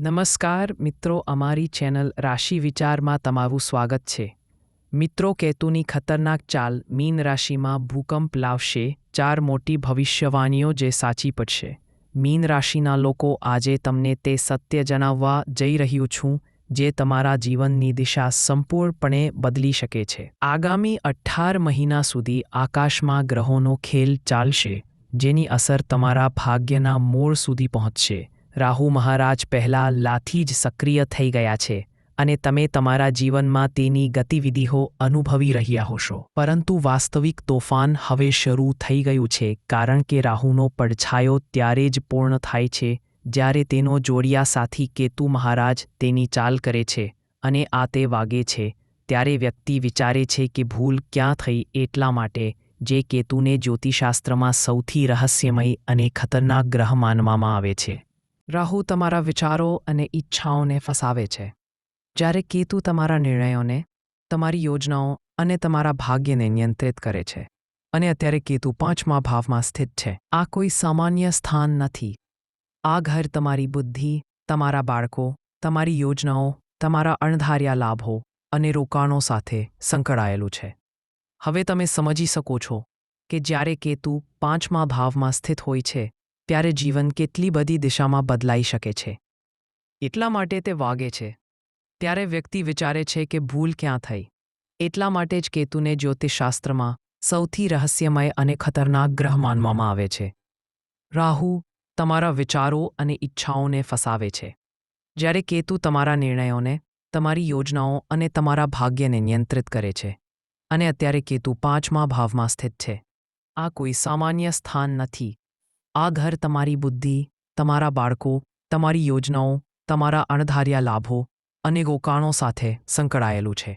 નમસ્કાર મિત્રો, અમારી ચેનલ રાશિ વિચારમાં તમારું સ્વાગત છે. મિત્રો, કેતુની ખતરનાક ચાલ મીન રાશિમાં ભૂકંપ લાવશે, ચાર મોટી ભવિષ્યવાણીઓ જે સાચી પડશે. મીન રાશિના લોકો આજે તમને તે સત્ય જણાવવા જઈ રહ્યું છું, જે તમારા જીવનની દિશા સંપૂર્ણપણે બદલી શકે છે. આગામી અઠ્ઠાર મહિના સુધી આકાશમાં ગ્રહોનો ખેલ ચાલશે, જેની અસર તમારા ભાગ્યના મૂળ સુધી પહોંચશે. રાહુ મહારાજ પહેલા લાથી જ સક્રિય થઈ ગયા છે અને તમે તમારા જીવનમાં તેની ગતિવિધિઓ અનુભવી રહ્યા હોશો. પરંતુ વાસ્તવિક તોફાન હવે શરૂ થઈ ગયું છે કારણ કે રાહુનો પડછાયો ત્યારે જ પૂર્ણ થાય છે જ્યારે તેનો જોડિયા સાથી કેતુ મહારાજ તેની ચાલ કરે છે અને આ તે વાગે છે ત્યારે વ્યક્તિ વિચારે છે કે ભૂલ ક્યાં થઈ એટલા માટે જે કેતુને જ્યોતિશાસ્ત્રમાં સૌથી રહસ્યમય અને ખતરનાક ગ્રહ માનવામાં આવે છે. રાહુ તમારા વિચારો અને ઈચ્છાઓને ફસાવે છે. જ્યારે કેતુ તમારા નિર્ણયોને, તમારી યોજનાઓ અને તમારા ભાગ્યને નિયંત્રિત કરે છે. અને અત્યારે કેતુ પાંચમા ભાવમાં સ્થિત છે. આ કોઈ સામાન્ય સ્થાન નથી. આ ઘર તમારી બુદ્ધિ, તમારા બાળકો, તમારી યોજનાઓ, તમારા અણધાર્યા લાભો અને રોકાણો સાથે સંકળાયેલું છે. હવે તમે સમજી શકો છો કે જ્યારે કેતુ પાંચમા ભાવમાં સ્થિત હોય છે ત્યારે જીવન કેટલી બધી દિશામાં બદલાઈ શકે છે. એટલા માટે તે વાગે છે. ત્યારે વ્યક્તિ વિચારે છે કે ભૂલ ક્યાં થઈ. એટલા માટે જ કેતુને જ્યોતિષશાસ્ત્રમાં સૌથી રહસ્યમય અને ખતરનાક ગ્રહ માનવામાં આવે છે. રાહુ તમારા વિચારો અને ઈચ્છાઓને ફસાવે છે. જ્યારે કેતુ તમારા નિર્ણયોને, તમારી યોજનાઓ અને તમારા ભાગ્યને નિયંત્રિત કરે છે. અને અત્યારે કેતુ પાંચમા ભાવમાં સ્થિત છે. આ કોઈ સામાન્ય સ્થાન નથી. આ ઘર તમારી બુદ્ધિ, તમારા બાળકો, તમારી યોજનાઓ, તમારા અણધાર્યા લાભો અને રોકાણો સાથે સંકળાયેલું છે.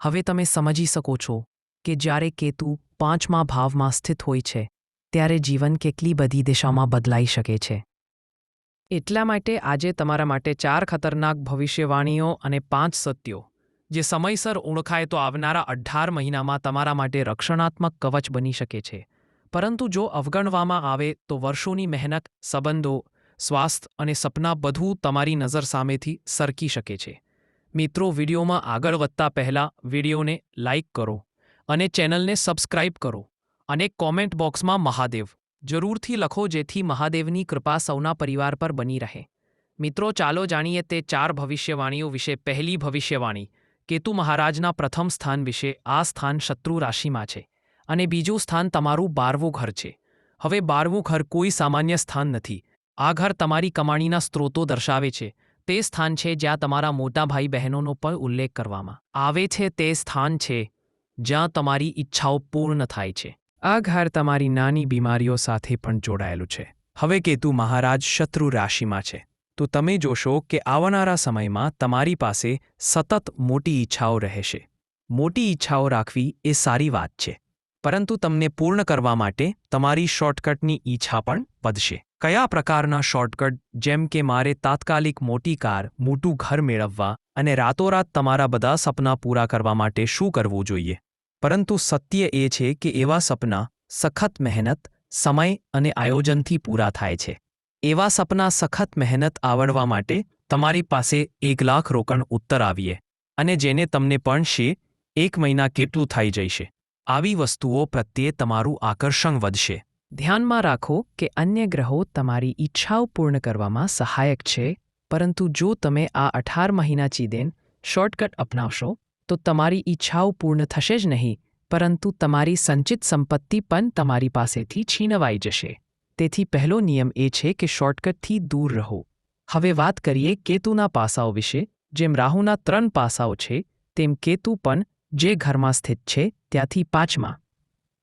હવે તમે સમજી શકો છો કે જ્યારે કેતુ પાંચમા ભાવમાં સ્થિત હોય છે, ત્યારે જીવન કેટલી બધી દિશામાં બદલાઈ શકે છે. એટલા માટે આજે તમારા માટે ચાર ખતરનાક ભવિષ્યવાણીઓ અને પાંચ સત્યો, જે સમયસર ઓળખાય તો આવનારા અઢાર મહિનામાં તમારા માટે રક્ષણાત્મક કવચ બની શકે છે. પરંતુ જો અવગણવામાં આવે તો વર્ષોની મહેનત, સંબંધો, સ્વાસ્થ્ય અને સપના બધું તમારી નજર સામેથી સરકી શકે છે. મિત્રો, વિડીયોમાં આગળ વધતા પહેલાં વિડીયોને લાઇક કરો અને ચેનલને સબસ્ક્રાઇબ કરો અને કોમેન્ટ બોક્સમાં મહાદેવ જરૂરથી લખો જેથી મહાદેવની કૃપા સૌના પરિવાર પર બની રહે. મિત્રો, ચાલો જાણીએ તે ચાર ભવિષ્યવાણીઓ વિશે. પહેલી ભવિષ્યવાણી, કેતુ મહારાજના પ્રથમ સ્થાન વિશે. આ સ્થાન શત્રુ રાશિમાં છે. અને બીજું સ્થાન તમારું બારવું ઘર છે. હવે બારવું ઘર કોઈ સામાન્ય સ્થાન નથી. આ ઘર તમારી કમાણીના સ્ત્રોતો દર્શાવે છે. તે સ્થાન છે જ્યાં તમારા મોટા ભાઈ બહેનોનો પણ ઉલ્લેખ કરવામાં આવે છે. તે સ્થાન છે જ્યાં તમારી ઈચ્છાઓ પૂર્ણ થાય છે. આ ઘર તમારી નાની બીમારીઓ સાથે પણ જોડાયેલું છે. હવે કેતુ મહારાજ શત્રુ રાશિમાં છે. તો તમે જોશો કે આવનારા સમયમાં તમારી પાસે સતત મોટી ઈચ્છાઓ રહેશે. મોટી ઈચ્છાઓ રાખવી એ સારી વાત છે. પરંતુ તમને પૂર્ણ કરવા માટે તમારી શોર્ટકટની ઈચ્છા પણ વધશે. કયા પ્રકારના શોર્ટકટ? જેમ કે મારે તાત્કાલિક મોટી કાર, મોટું ઘર મેળવવા અને રાતોરાત તમારા બધા સપના પૂરા કરવા માટે શું કરવું જોઈએ? પરંતુ સત્ય એ છે કે એવા સપના સખત મહેનત, સમય અને આયોજનથી પૂરા થાય છે. એવા સપના સખત મહેનત આવડવા માટે તમારી પાસે એક લાખ રોકણ ઉત્તર આવીએ અને જેને તમને પણ છે એક મહિના કેટલું થઈ જશે આવી વસ્તુઓ પ્રત્યે તમારું આકર્ષણ વધશે. ધ્યાનમાં રાખો કે અન્ય ગ્રહો તમારી ઈચ્છાઓ પૂર્ણ કરવામાં સહાયક છે, પરંતુ જો તમે આ અઢાર મહિના ચીદેન શોર્ટકટ અપનાવશો, તો તમારી ઈચ્છાઓ પૂર્ણ થશે જ નહીં, પરંતુ તમારી સંચિત સંપત્તિ પણ તમારી પાસેથી છીનવાઈ જશે. તેથી પહેલો નિયમ એ છે કે શોર્ટકટથી દૂર રહો. હવે વાત કરીએ કેતુના પાસાઓ વિશે, જેમ રાહુના ત્રણ પાસાઓ છે, તેમ કેતુ પણ જે ઘરમાં સ્થિત છે ત્યાંથી પાંચમા.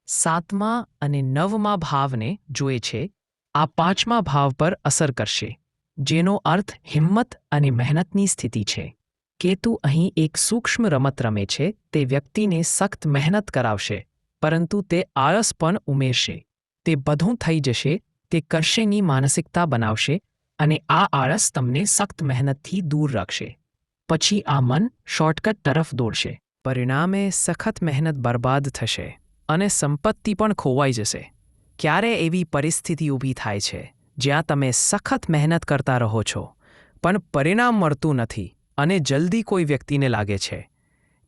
સાતમા અને નવમા ભાવને જોએ છે, આ પાંચમા ભાવ પર અસર કરશે, જેનો અર્થ હિંમત અને મહેનતની સ્થિતિ છે. કેતુ અહીં એક સૂક્ષ્મ રમત રમે છે, તે વ્યક્તિને સખ્ત મહેનત કરાવશે, પરંતુ તે આળસ પણ ઉમેરશે. તે બધું થઈ જશે, તે કરશેની માનસિકતા બનાવશે, અને આ આળસ તમને સખ્ત મહેનતથી દૂર રાખશે. પછી આ મન શોર્ટકટ તરફ દોડશે. પરિણામે સખત મહેનત બરબાદ થશે અને સંપત્તિ પણ ખોવાઈ જશે. ક્યારે એવી પરિસ્થિતિ ઊભી થાય છે, જ્યાં તમે સખત મહેનત કરતા રહો છો, પણ પરિણામ મળતું નથી અને જલ્દી કોઈ વ્યક્તિને લાગે છે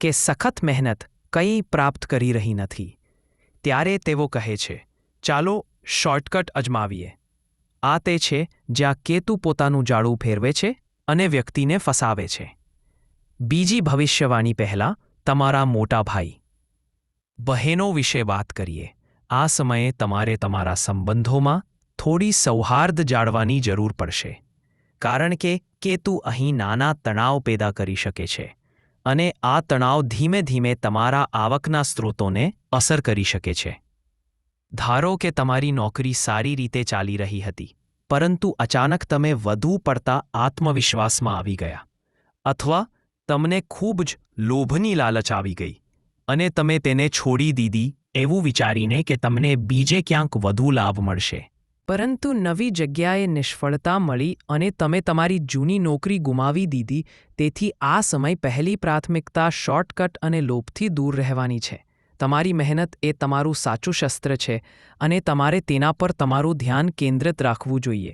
કે સખત મહેનત કંઈ પ્રાપ્ત કરી રહી નથી. ત્યારે તેઓ કહે છે, ચાલો શોર્ટકટ અજમાવીએ. આ તે છે જ્યાં કેતુ પોતાનું જાડું ફેરવે છે અને વ્યક્તિને ફસાવે છે. બીજી ભવિષ્યવાણી પહેલાં તમારા મોટા ભાઈ. બહેનો વિશે વાત કરીએ. આ સમયે તમારે તમારા સંબંધોમાં થોડી સૌહાર્દ જાળવાની જરૂર પડશે. કારણ કે કેતુ અહીં નાના તણાવ પેદા કરી શકે છે અને આ તણાવ ધીમે ધીમે તમારા આવકના સ્ત્રોતોને અસર કરી શકે છે. ધારો કે તમારી નોકરી સારી રીતે ચાલી રહી હતી, પરંતુ અચાનક તમે વધુ પડતા આત્મવિશ્વાસમાં આવી ગયા. અથવા તમને ખૂબ જ લોભની લાલચ આવી ગઈ અને તમે તેને છોડી દીધી એવું વિચારીને કે તમને બીજે ક્યાંક વધુ લાભ મળશે. પરંતુ નવી જગ્યાએ નિષ્ફળતા મળી અને તમે તમારી જૂની નોકરી ગુમાવી દીધી, તેથી આ સમય પહેલી પ્રાથમિકતા શોર્ટકટ અને લોભથી દૂર રહેવાની છે. તમારી મહેનત એ તમારું સાચું શસ્ત્ર છે અને તમારે તેના પર તમારું ધ્યાન કેન્દ્રિત રાખવું જોઈએ.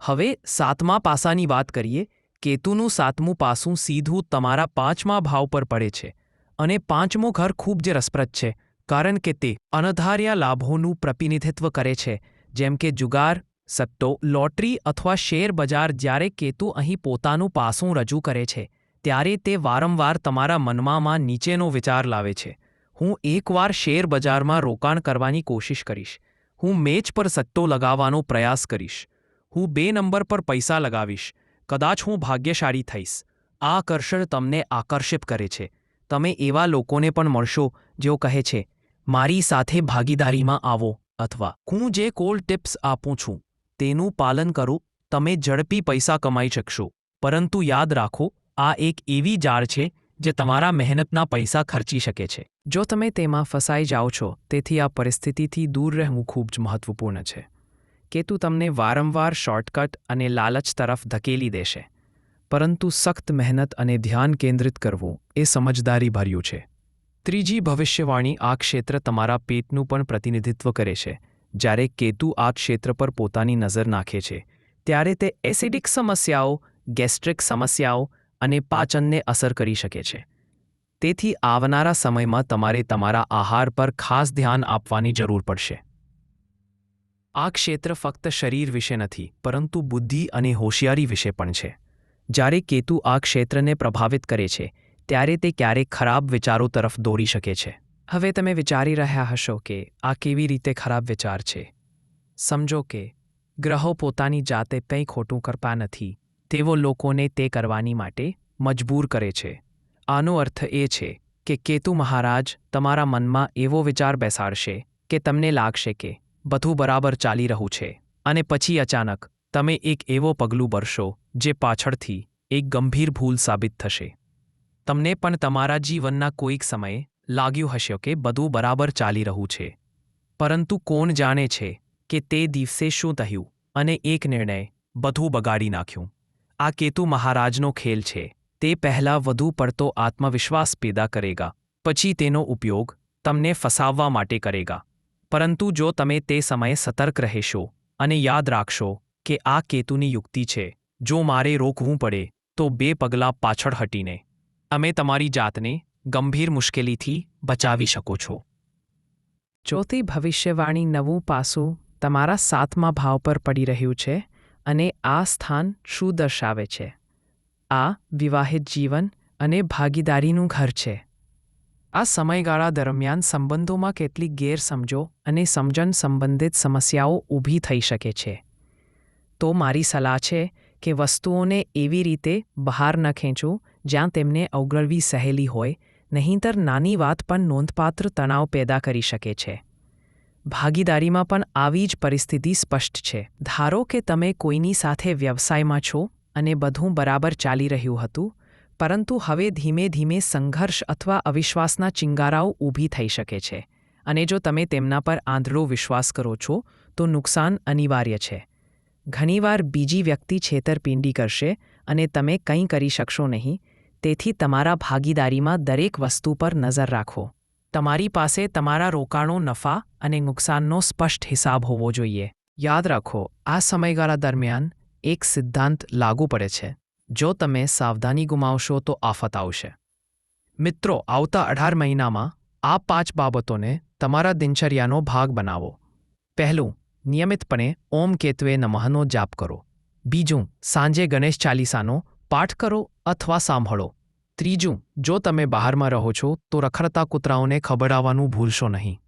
હવે સાતમા પાસાની વાત કરીએ કેતુનું સાતમું પાસું સીધું તમારા પાંચમા ભાવ પર પડે છે અને પાંચમું ઘર ખૂબ જ રસપ્રદ છે, કારણ કે તે અનધાર્યા લાભોનું પ્રતિનિધિત્વ કરે છે, જેમ કે જુગાર, સટ્ટો, લોટરી અથવા શેર બજાર જ્યારે કેતુ અહીં પોતાનું પાસું રજૂ કરે છે, ત્યારે તે વારંવાર તમારા મનમાં નીચેનો વિચાર લાવે છે. હું એકવાર શેર બજારમાં રોકાણ કરવાની કોશિશ કરીશ. હું મેચ પર સટ્ટો લગાવવાનો પ્રયાસ કરીશ. હું બે નંબર પર પૈસા લગાવીશ. કદાચ હું ભાગ્યશાળી થઈશ. આ આકર્ષણ તમને આકર્ષિત કરે છે. તમે એવા લોકોને પણ મળશો જેઓ કહે છે, મારી સાથે ભાગીદારીમાં આવો અથવા, હું જે કોલ ટિપ્સ આપું છું, તેનું પાલન કરો, તમે ઝડપી પૈસા કમાઈ શકશો. પરંતુ યાદ રાખો, આ એક એવી જાળ છે જે તમારા મહેનતના પૈસા ખર્ચી શકે છે. જો તમે તેમાં ફસાઈ જાઓ છો, તેથી આ પરિસ્થિતિથી દૂર રહેવું ખૂબ જ મહત્વપૂર્ણ છે. કેતુ તમને વારંવાર શોર્ટકટ અને લાલચ તરફ ધકેલી દેશે. પરંતુ સખ્ત મહેનત અને ધ્યાન કેન્દ્રિત કરવું એ સમજદારી ભર્યું છે. ત્રીજી ભવિષ્યવાણી આ ક્ષેત્ર તમારા પેટનું પણ પ્રતિનિધિત્વ કરે છે. જ્યારે કેતુ આ ક્ષેત્ર પર પોતાની નજર નાખે છે, ત્યારે તે એસિડિક સમસ્યાઓ, ગેસ્ટ્રિક સમસ્યાઓ અને પાચનને અસર કરી શકે છે. તેથી આવનારા સમયમાં તમારે તમારા આહાર પર ખાસ ધ્યાન આપવાની જરૂર પડશે. આ ક્ષેત્ર ફક્ત શરીર વિશે નથી, પરંતુ બુદ્ધિ અને હોશિયારી વિશે પણ છે. જ્યારે કેતુ આ ક્ષેત્રને પ્રભાવિત કરે છે, ત્યારે તે ક્યારેક ખરાબ વિચારો તરફ દોરી શકે છે. હવે તમે વિચારી રહ્યા હશો કે આ કેવી રીતે ખરાબ વિચાર છે. સમજો કે ગ્રહો પોતાની જાતે કંઈ ખોટું કરતા નથી, તેઓ લોકોને તે કરવાની માટે મજબૂર કરે છે. આનો અર્થ એ છે કે કેતુ મહારાજ તમારા મનમાં એવો વિચાર બેસાડશે કે તમને લાગશે કે બધું બરાબર ચાલી રહ્યું છે. અને પછી અચાનક તમે એક એવો પગલું ભરશો જે પાછળથી એક ગંભીર ભૂલ સાબિત થશે. તમને પણ તમારા જીવનના કોઈક સમયે લાગ્યું હશે કે બધું બરાબર ચાલી રહ્યું છે. પરંતુ કોણ જાણે છે કે તે દિવસે શું થયું અને એક નિર્ણય બધું બગાડી નાખ્યું. આ કેતુ મહારાજનો ખેલ છે. તે પહેલાં વધુ પડતો આત્મવિશ્વાસ પેદા કરેગા, પછી તેનો ઉપયોગ તમને ફસાવવા માટે કરેગા. પરંતુ જો તમે તે સમયે સતર્ક રહેશો અને યાદ રાખશો કે આ કેતુની યુક્તિ છે, જો મારે રોકવું પડે, તો બે પગલાં પાછળ હટીને. અમે તમારી જાતને ગંભીર મુશ્કેલીથી બચાવી શકો છો. ચોથી ભવિષ્યવાણી નવું પાસું તમારા સાતમા ભાવ પર પડી રહ્યું છે અને આ સ્થાન શું દર્શાવે છે? આ વિવાહિત જીવન અને ભાગીદારીનું ઘર છે. આ સમયગાળા દરમિયાન સંબંધોમાં કેટલીક ગેરસમજો અને સમજણ સંબંધિત સમસ્યાઓ ઊભી થઈ શકે છે. તો મારી સલાહ છે કે વસ્તુઓને એવી રીતે બહાર ન ખેંચું જ્યાં તેમને અવગળવી સહેલી હોય, નહીંતર નાની વાત પણ નોંધપાત્ર તણાવ પેદા કરી શકે છે. ભાગીદારીમાં પણ આવી જ પરિસ્થિતિ સ્પષ્ટ છે. ધારો કે તમે કોઈની સાથે વ્યવસાયમાં છો અને બધું બરાબર ચાલી રહ્યું હતું પરંતુ હવે ધીમે ધીમે સંઘર્ષ અથવા અવિશ્વાસના ચિંગારાઓ ઊભી થઈ શકે છે. અને જો તમે તેમના પર આંધળો વિશ્વાસ કરો છો, તો નુકસાન અનિવાર્ય છે. ઘણીવાર બીજી વ્યક્તિ છેતરપિંડી કરશે અને તમે કંઈ કરી શકશો નહીં. તેથી તમારા ભાગીદારીમાં દરેક વસ્તુ પર નજર રાખો. તમારી પાસે તમારા રોકાણો નફા અને નુકસાનનો સ્પષ્ટ હિસાબ હોવો જોઈએ. યાદ રાખો, આ સમયગાળા દરમિયાન એક સિદ્ધાંત લાગુ પડે છે. જો તમે સાવધાની ગુમાવશો તો આફત આવશે. મિત્રો, આવતા અઢાર મહિનામાં આ પાંચ બાબતોને તમારા દિનચર્યાનો ભાગ બનાવો. પહેલું, નિયમિતપણે ઓમ કેતવે નમહનો જાપ કરો. બીજું, સાંજે ગણેશ ચાલીસાનો પાઠ કરો અથવા સાંભળો. ત્રીજું, જો તમે બહારમાં રહો છો તો રખડતા કૂતરાઓને ખબરાવવાનું ભૂલશો નહીં.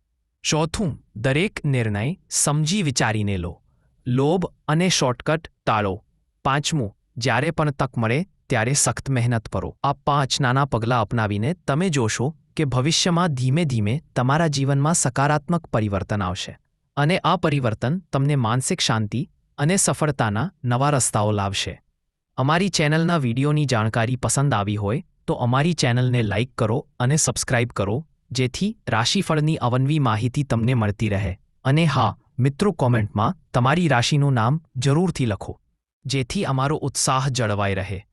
ચોથું, દરેક નિર્ણય સમજી વિચારીને લો. લોભ અને શોર્ટકટ ટાળો. પાંચમું જ્યારે પણ તક મળે, ત્યારે સખ્ત મહેનત કરો. આ પાંચ નાના પગલાં અપનાવીને તમે જોશો કે ભવિષ્યમાં ધીમે ધીમે તમારા જીવનમાં સકારાત્મક પરિવર્તન આવશે. અને આ પરિવર્તન તમને માનસિક શાંતિ અને સફળતાના નવા રસ્તાઓ લાવશે. અમારી ચેનલના વિડીયોની જાણકારી પસંદ આવી હોય, તો અમારી ચેનલને લાઇક કરો અને સબસ્ક્રાઇબ કરો, જેથી રાશિફળની અવનવી માહિતી તમને મળતી રહે. અને હા, મિત્રો કોમેન્ટમાં તમારી રાશિનું નામ જરૂરથી લખો. જેથી અમારો ઉત્સાહ જળવાઈ રહે.